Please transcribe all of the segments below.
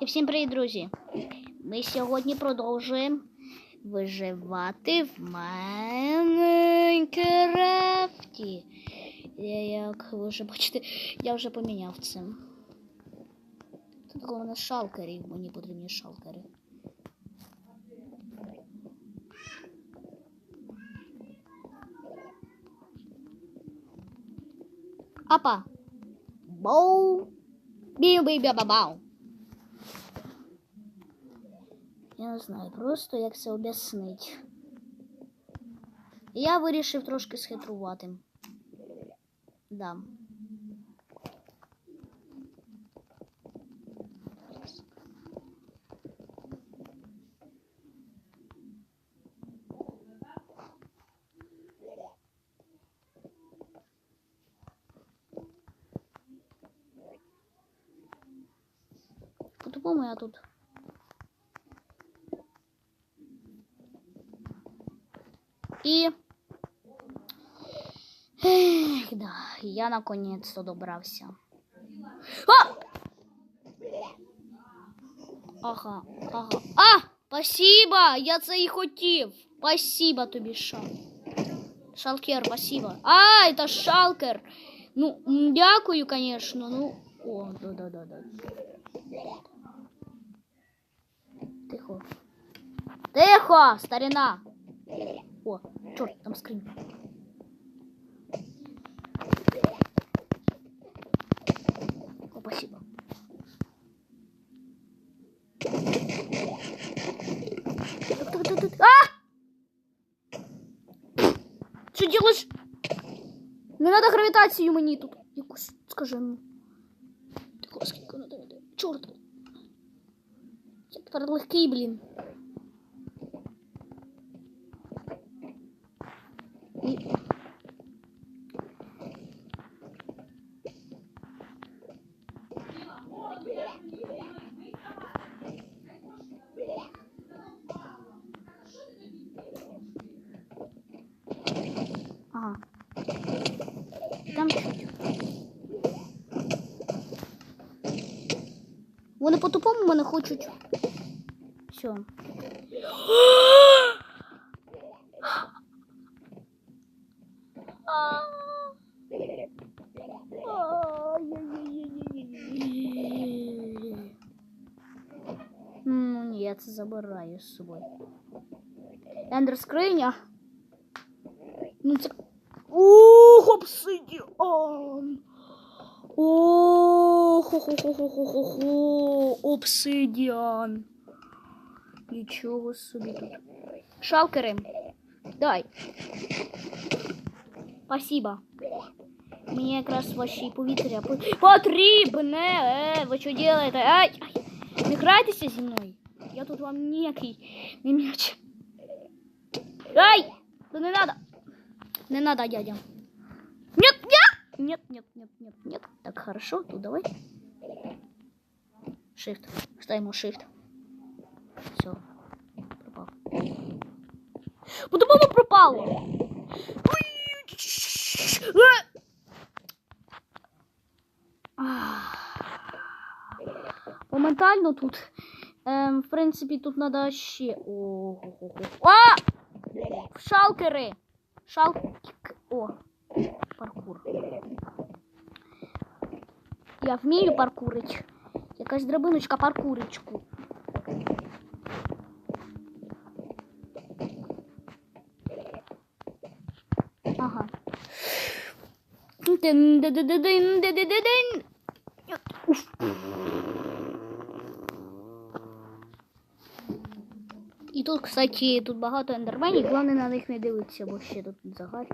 І всім привіт, друзі! Ми сьогодні продовжуємо виживати в Майнкрафті. Я, Як ви вже бачите, я вже поміняв це. Тут у мене шалкерів, мені потрібні шалкери. Апа! Боу! Біу-бі-бя-ба-бау! Я не знаю просто, як це об'яснить. Я вирішив трошки схитрувати. Да. По-тупому я тут. И... Эх, да, я наконец-то добрався. А! Ага, ага. А! Спасибо! Я це і хотів. Спасибо тобі, Шал. Шалкер, спасибо. А, это Шалкер. Ну, м, дякую, конечно. Ну, о, да-да-да-да. Тихо. Тихо, старина. О, чорт, там скринька. спасибо. Так, так, так, так. А! Що делаешь? Не надо гравітацію мені тут. Якусь, скажи, ну. Тихо, скільки надо. Чорт. Я тепер легкий, блін. І... Ага. Там чуть. Вони по-тупому мене хочуть. Все. Ну, я це забираю з собою. Ендер. Ну це. Ух, обсидіан. Ох, хо хо хо хо хо хо хо обсидіан. Нічого собі тут. Шалкери. Дай. Спасибо. Мені якраз ваші повітря по- потрібне. Е, ви що робите? Ай, ай. Не грайтеся зі мною. Я тут вам ніякий не м'яч. Ай! Да не надо. Не надо, дядя. Нет, нет! Нет, нет, нет, нет, нет. Так, хорошо, тут давай. Shift. Ставим shift. Все. Пропал. По-другому пропало. Моментально тут. Ем, в принципі, тут треба ще. Ого. А! Шалкери! Шалк. О! Паркур. Я вмію паркурить. Якась драбиночка паркуричку. Ага. Дин-дин-дин-дин-дин-дин-дин. Тут, кстати, тут багато ендерменів, головне на них не дивитися, бо ще тут загар.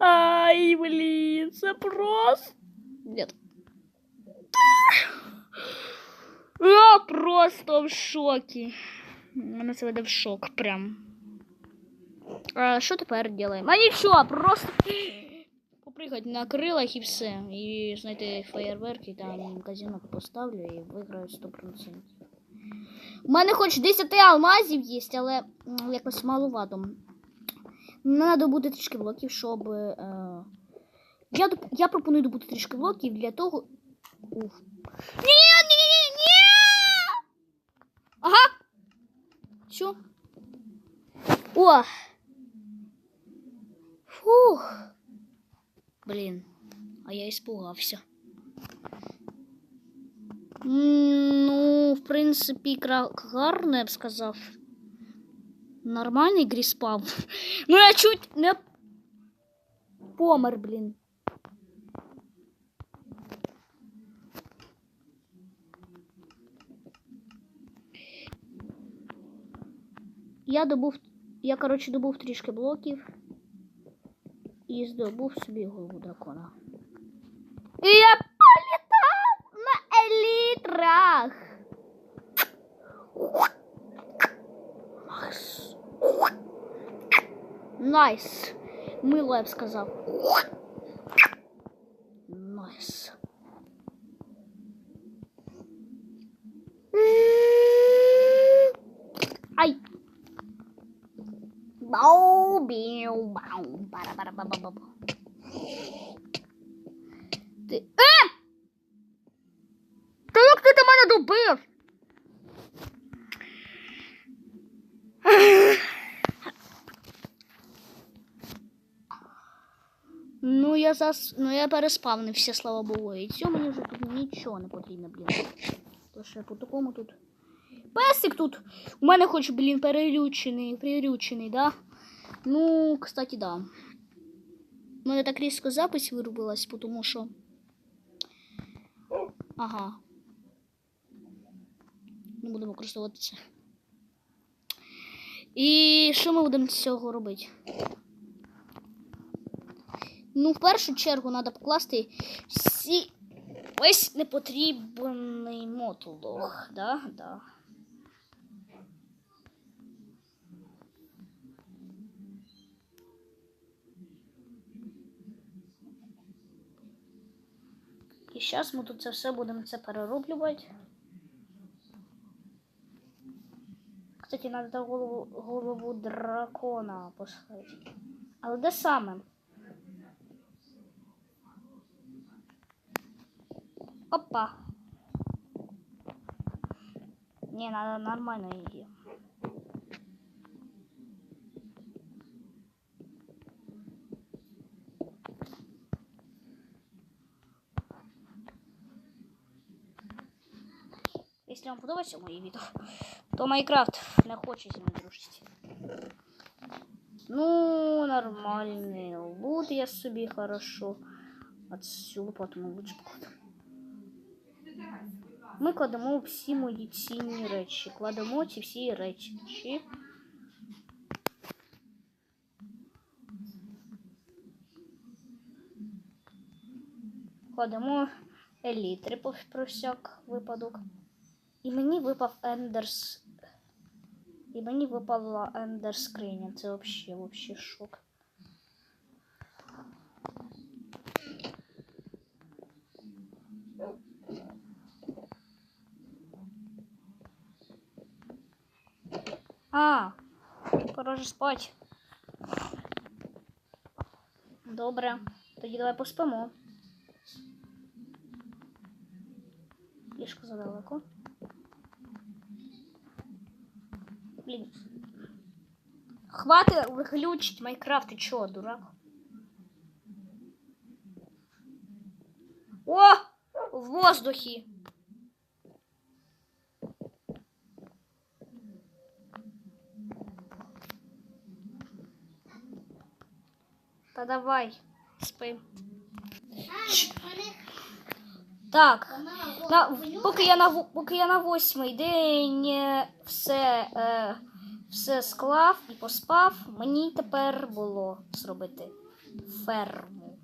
Ай, блин, запрос. Нет. Я просто в шоке. Она сегодня в шок прям. А что теперь делаем? А ничего, просто... попригати на крилах і все. І знайти феєрверки, там казінок поставлю і виграю 100%. У мене хоч 10 алмазів є, але якось маловато. Треба добути трішки блоків, щоб. Е... Я, доп- я пропоную добути трішки блоків для того. Уф. Ні, ні, ні, ні! Ага. Що? О! Фух. Блін, а я испугався. М, Ну, в принципі, кра- гарно, я б сказав. Нормальний гріспав. Ну, я чуть не помер, блін. Я добув. Я, коротше, добув трішки блоків І здобув собі голову дракона. І я політав на елітрах. Найс. Nice. Мило, я б сказав. бара, бара, ба, ба, ба, ба. Ти. Е! Та як ти до мене добив? Ну, я зас... ну я переспавнився, слава Богу. І цього мені вже тут нічого не потрібно, блін. То ще по такому тут. Песик тут. У мене хоч, блін, перелючений, прирючений, да? Ну, кстати, да. У мене так різко запись вирубилась, тому що. Ага. Не будемо використовувати це. І що ми будемо з цього робити? Ну, в першу чергу треба покласти всі весь непотрібний мотлох. Да? Да. І зараз ми тут це все будемо це перероблювати. Кстати, треба голову, голову дракона поставити. Але де саме? Опа. Не, надо нормально ее. Якщо вам подобається моє відео, то Майнкрафт не хоче зі мною дружити. Ну, нормальний лут я собі хорошо. Отсюда лопату ми лучше покладемо. Ми кладемо всі мої цінні речі. Кладемо ці всі речі. Кладемо елітри по- про всяк випадок. І мені випав ендерс. І мені випала ендер скриня. Це вообще, вообще шок. А, пора же спать. Добре. Тоді давай поспимо. Ліжко задалеко. Блін. Хватит выключить Майнкрафт, ты чё, дурак? О! В воздухе! Та давай, спи. Так, на, поки, я на, поки я на восьмий день е, все, е, все склав і поспав, мені тепер було зробити ферму.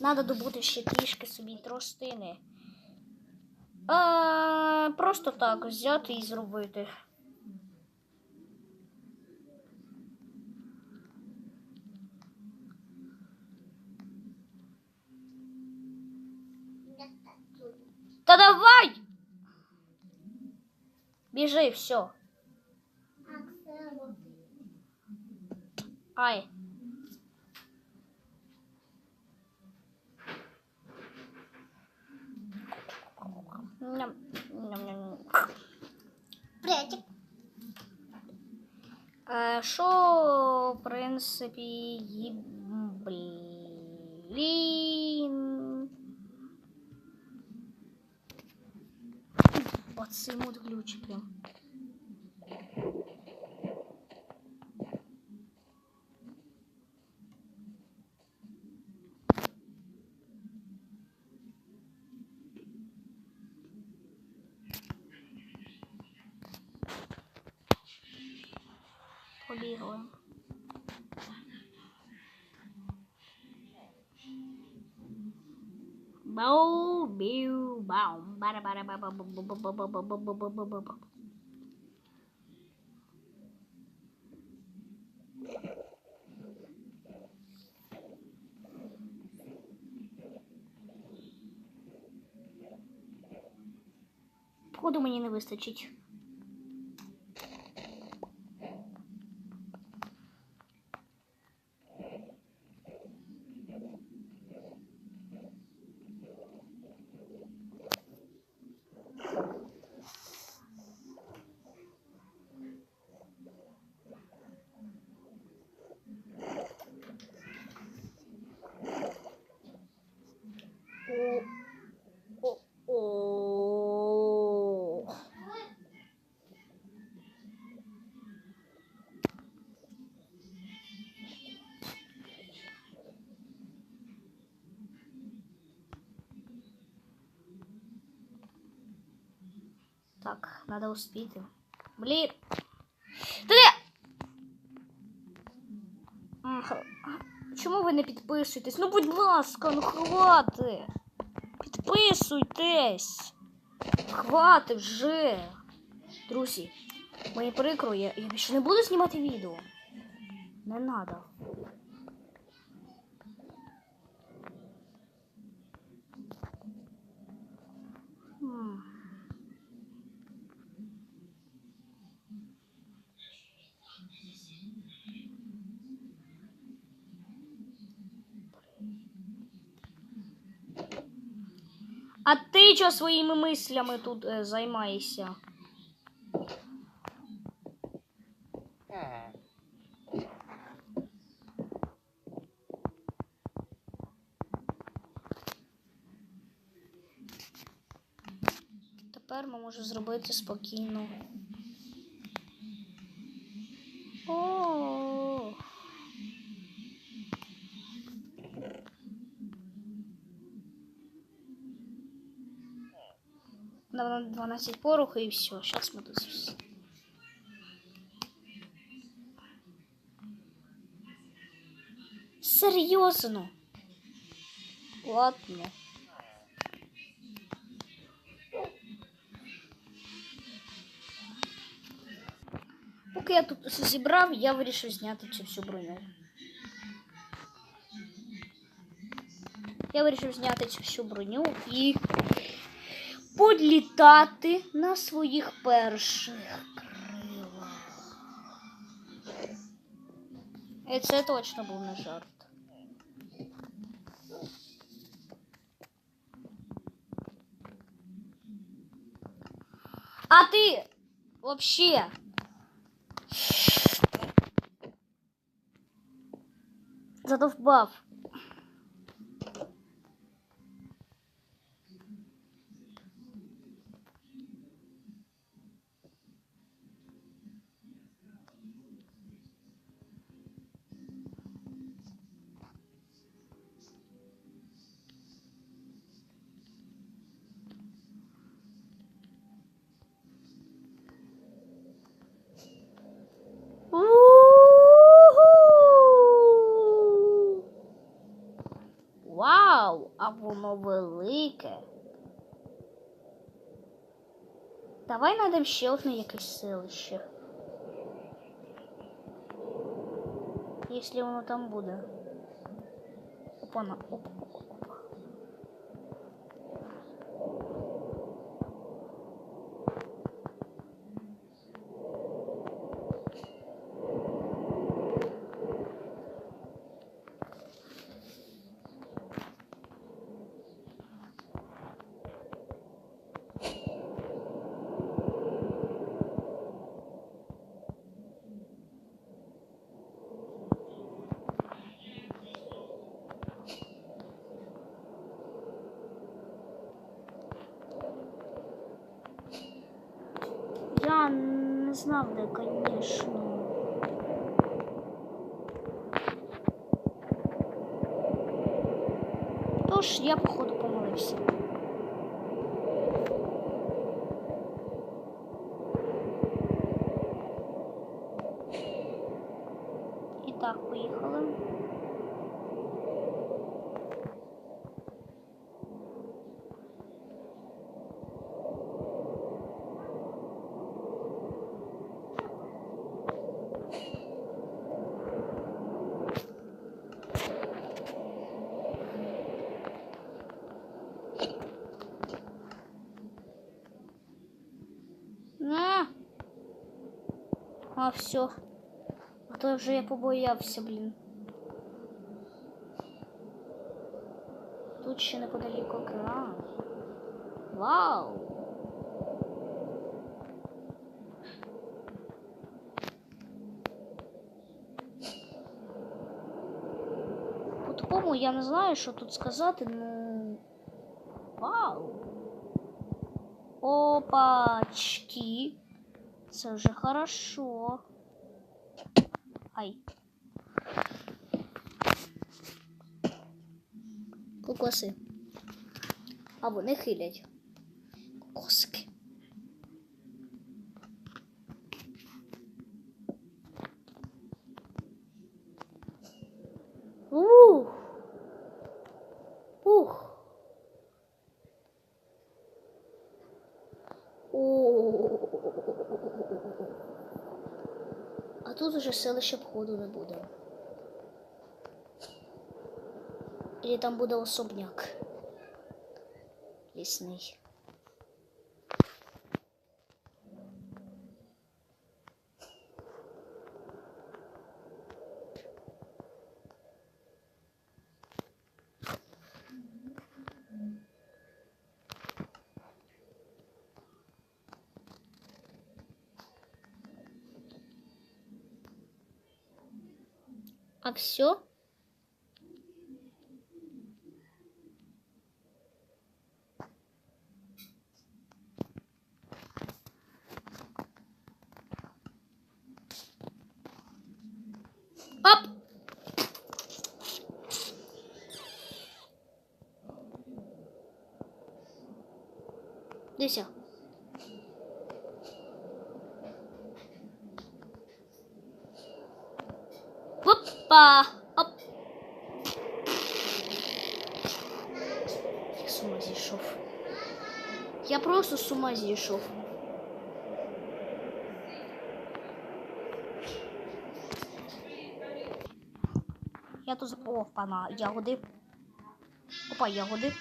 Надо добути ще трішки собі тростини. А, просто так взяти і зробити. подавай! Бежи, все. Ай. Приятик. А э, шо, в принципе, блин. по цим от ключикам. Боу, баум, бара Походу мені не вистачить. Так, надо де? М, х- Чому ви не підписуєтесь? Ну, будь ласка, ну хвати. Підписуйтесь. Хвати вже. Друзі, мені прикро, я, я більше не буду знімати відео. Не надо. А ти чого своїми мислями тут е, займаєшся? Тепер ми можемо зробити спокійно. 12 пороху и все. Сейчас мы тут... с- Серьезно? Ладно. Поки я тут все зібрав, я вирішив зняти цю всю броню. Я вирішив зняти цю всю броню і подлітати на своїх перших крилах. І це точно був не жарт. А ти вообще задовбав. Давай знайдемо ще одне якесь селище. Якщо воно там буде. Опа, на опа, опа, опа. Я не знав, де, звісно. Тож я, походу, помилився. А, все. А то вже я побоявся, блін. Тут ще неподалеку океан. Вау! По такому я не знаю, що тут сказати, ну. Вау! Опачки. Це вже хорошо. Ай. Кокоси. А вони хилять. Кокосики. Ух. Ух. О. Тут уже селище входу не буде. Или там буде особняк лісний. Все? Просто с ума зійшов. Я тут... О, пана, ягоди. Опа, ягоди.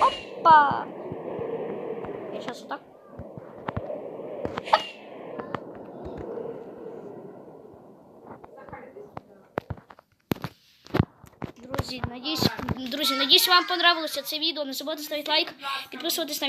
Опа! Я сейчас вот так. Друзі, надіюсь, друзі, надіюсь, вам понравилося це відео. Не забудьте ставити лайк, підписуватись на